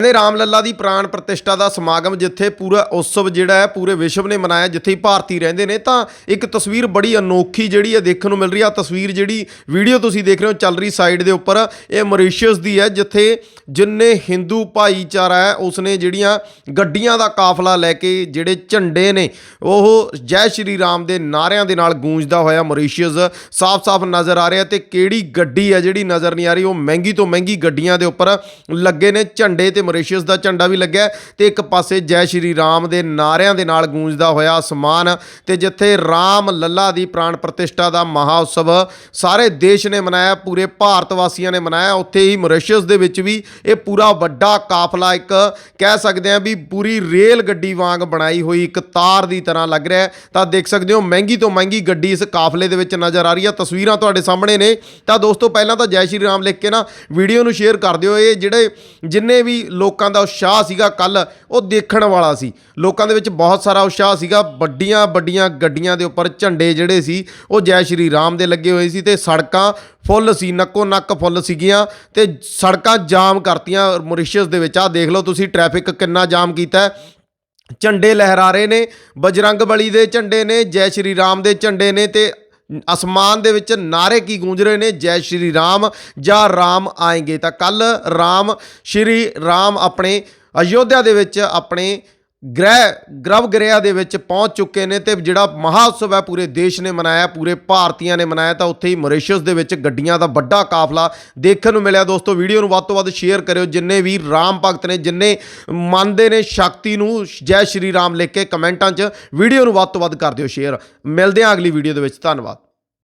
ਕਹਿੰਦੇ ਰਾਮ ਲੱਲਾ ਦੀ ਪ੍ਰਾਣ ਪ੍ਰਤਿਸ਼ਠਾ ਦਾ ਸਮਾਗਮ ਜਿੱਥੇ ਪੂਰਾ ਉਤਸਵ ਜਿਹੜਾ ਹੈ, ਪੂਰੇ ਵਿਸ਼ਵ ਨੇ ਮਨਾਇਆ, ਜਿੱਥੇ ਭਾਰਤੀ ਰਹਿੰਦੇ ਨੇ, ਤਾਂ ਇੱਕ ਤਸਵੀਰ ਬੜੀ ਅਨੋਖੀ ਜਿਹੜੀ ਹੈ ਦੇਖਣ ਨੂੰ ਮਿਲ ਰਹੀ ਆ। ਤਸਵੀਰ ਜਿਹੜੀ ਵੀਡੀਓ ਤੁਸੀਂ ਦੇਖ ਰਹੇ ਹੋ, ਚੱਲ ਰਹੀ ਸਾਈਡ ਦੇ ਉੱਪਰ, ਇਹ ਮੌਰੀਸ਼ੀਅਸ ਦੀ ਹੈ, ਜਿੱਥੇ ਜਿੰਨੇ ਹਿੰਦੂ ਭਾਈਚਾਰਾ ਹੈ, ਉਸਨੇ ਜਿਹੜੀਆਂ ਗੱਡੀਆਂ ਦਾ ਕਾਫਲਾ ਲੈ ਕੇ ਜਿਹੜੇ ਝੰਡੇ ਨੇ, ਉਹ ਜੈ ਸ਼੍ਰੀ ਰਾਮ ਦੇ ਨਾਰਿਆਂ ਦੇ ਨਾਲ ਗੂੰਜਦਾ ਹੋਇਆ ਮੌਰੀਸ਼ੀਅਸ ਸਾਫ਼-ਸਾਫ਼ ਨਜ਼ਰ ਆ ਰਿਹਾ ਤੇ ਕਿਹੜੀ ਗੱਡੀ ਹੈ ਜਿਹੜੀ ਨਜ਼ਰ ਨਹੀਂ ਆ ਰਹੀ, ਉਹ ਮਹਿੰਗੀ ਤੋਂ ਮਹਿੰਗੀ ਗੱਡੀਆਂ ਦੇ ਉੱਪਰ ਲੱਗੇ ਨੇ ਝੰਡੇ ਤੇ ਮੌਰੀਸ਼ੀਅਸ ਦਾ ਝੰਡਾ ਵੀ ਲੱਗਿਆ ਹੈ ਤੇ ਇੱਕ ਪਾਸੇ ਜੈ ਸ਼੍ਰੀ ਰਾਮ ਦੇ ਨਾਰਿਆਂ ਦੇ ਨਾਲ ਗੂੰਜਦਾ ਹੋਇਆ ਅਸਮਾਨ ਤੇ ਜਿੱਥੇ ਰਾਮ ਲੱਲਾ ਦੀ ਪ੍ਰਾਣ ਪ੍ਰਤਿਸ਼ਠਾ ਦਾ ਮਹਾ ਸਾਰੇ ਦੇਸ਼ ਨੇ ਮਨਾਇਆ, ਪੂਰੇ ਭਾਰਤ ਵਾਸੀਆਂ ਨੇ ਮਨਾਇਆ। ਉੱਥੇ ਹੀ ਮੌਰੀਸ਼ੀਅਸ ਦੇ ਵਿੱਚ ਵੀ ਇਹ ਪੂਰਾ ਵੱਡਾ ਕਾਫਲਾ ਇੱਕ ਕਹਿ ਸਕਦੇ ਆ ਵੀ ਪੂਰੀ ਰੇਲ ਗੱਡੀ ਵਾਂਗ ਬਣਾਈ ਹੋਈ ਇੱਕ ਤਾਰ ਦੀ ਤਰ੍ਹਾਂ ਲੱਗ ਰਿਹਾ ਤਾਂ ਦੇਖ ਸਕਦੇ ਹੋ ਮਹਿੰਗੀ ਤੋਂ ਮਹਿੰਗੀ ਗੱਡੀ ਇਸ ਕਾਫਲੇ ਦੇ ਵਿੱਚ ਨਜ਼ਰ ਆ ਰਹੀ ਹੈ ਤਸਵੀਰਾਂ ਤੁਹਾਡੇ ਸਾਹਮਣੇ ਨੇ। ਤਾਂ ਦੋਸਤੋ, ਪਹਿਲਾਂ ਤਾਂ ਜੈ ਸ਼੍ਰੀ ਰਾਮ ਲਿਖ ਕੇ ਨਾ ਵੀਡੀਓ ਨੂੰ ਸ਼ੇਅਰ ਕਰ ਦਿਓ। ਇਹ ਜਿਹੜੇ ਜਿੰਨੇ ਵੀ ਲੋਕਾਂ ਦਾ ਉਤਸ਼ਾਹ ਸੀਗਾ ਕੱਲ ਉਹ ਦੇਖਣ ਵਾਲਾ ਸੀ। ਲੋਕਾਂ ਦੇ ਵਿੱਚ ਬਹੁਤ ਸਾਰਾ ਉਤਸ਼ਾਹ ਸੀਗਾ। ਵੱਡੀਆਂ ਵੱਡੀਆਂ ਗੱਡੀਆਂ ਦੇ ਉੱਪਰ ਝੰਡੇ ਜਿਹੜੇ ਸੀ, ਉਹ ਜੈ ਸ਼੍ਰੀ ਰਾਮ ਦੇ ਲੱਗੇ ਹੋਏ ਸੀ ਤੇ ਸੜਕਾਂ ਫੁੱਲ ਸੀ, ਨੱਕੋ ਨੱਕ ਫੁੱਲ ਸੀਗੀਆਂ ਤੇ ਸੜਕਾਂ ਜਾਮ ਕਰਤੀਆਂ ਮੌਰੀਸ਼ੀਅਸ ਦੇ ਵਿੱਚ। ਆਹ ਦੇਖ ਲਓ ਤੁਸੀਂ ਟ੍ਰੈਫਿਕ ਕਿੰਨਾ ਜਾਮ ਕੀਤਾ ਝੰਡੇ ਲਹਿਰਾ ਰਹੇ ਨੇ, ਬਜਰੰਗ ਬਲੀ ਦੇ ਝੰਡੇ ਨੇ, ਜੈ ਸ਼੍ਰੀ ਰਾਮ ਦੇ ਝੰਡੇ ਨੇ ਤੇ ਅਸਮਾਨ ਦੇ ਵਿੱਚ ਨਾਰੇ ਕੀ ਗੂੰਜ ਰਹੇ ਨੇ? ਜੈ ਸ਼੍ਰੀ ਰਾਮ ਜਾਂ ਰਾਮ ਆਏਗੇ? ਤਾਂ ਕੱਲ ਰਾਮ, ਸ਼੍ਰੀ ਰਾਮ ਆਪਣੇ ਅਯੋਧਿਆ ਦੇ ਵਿੱਚ ਆਪਣੇ ਗ੍ਰਹਿ, ਗ੍ਰਵ ਗ੍ਰਿਆ ਦੇ ਵਿੱਚ ਪਹੁੰਚ ਚੁੱਕੇ ਨੇ ਤੇ ਜਿਹੜਾ ਮਹਾਉਤਸਵ ਹੈ ਪੂਰੇ ਦੇਸ਼ ਨੇ ਮਨਾਇਆ, ਪੂਰੇ ਭਾਰਤੀਆਂ ਨੇ ਮਨਾਇਆ, ਤਾਂ ਉੱਥੇ ਹੀ ਮੌਰੀਸ਼ੀਅਸ ਦੇ ਵਿੱਚ ਗੱਡੀਆਂ ਦਾ ਵੱਡਾ ਕਾਫਲਾ ਦੇਖਣ ਨੂੰ ਮਿਲਿਆ। ਦੋਸਤੋ, ਵੀਡੀਓ ਨੂੰ ਵੱਧ ਤੋਂ ਵੱਧ ਸ਼ੇਅਰ ਕਰਿਓ। ਜਿੰਨੇ ਵੀ ਰਾਮ ਭਗਤ ਨੇ, ਜਿੰਨੇ ਮੰਨਦੇ ਨੇ ਸ਼ਕਤੀ ਨੂੰ, ਜੈ ਸ਼੍ਰੀ ਰਾਮ ਲਿਖ ਕੇ ਕਮੈਂਟਾਂ 'ਚ ਵੀਡੀਓ ਨੂੰ ਵੱਧ ਤੋਂ ਵੱਧ ਕਰ ਦਿਓ ਸ਼ੇਅਰ ਮਿਲਦੇ ਹਾਂ ਅਗਲੀ ਵੀਡੀਓ ਦੇ ਵਿੱਚ। ਧੰਨਵਾਦ।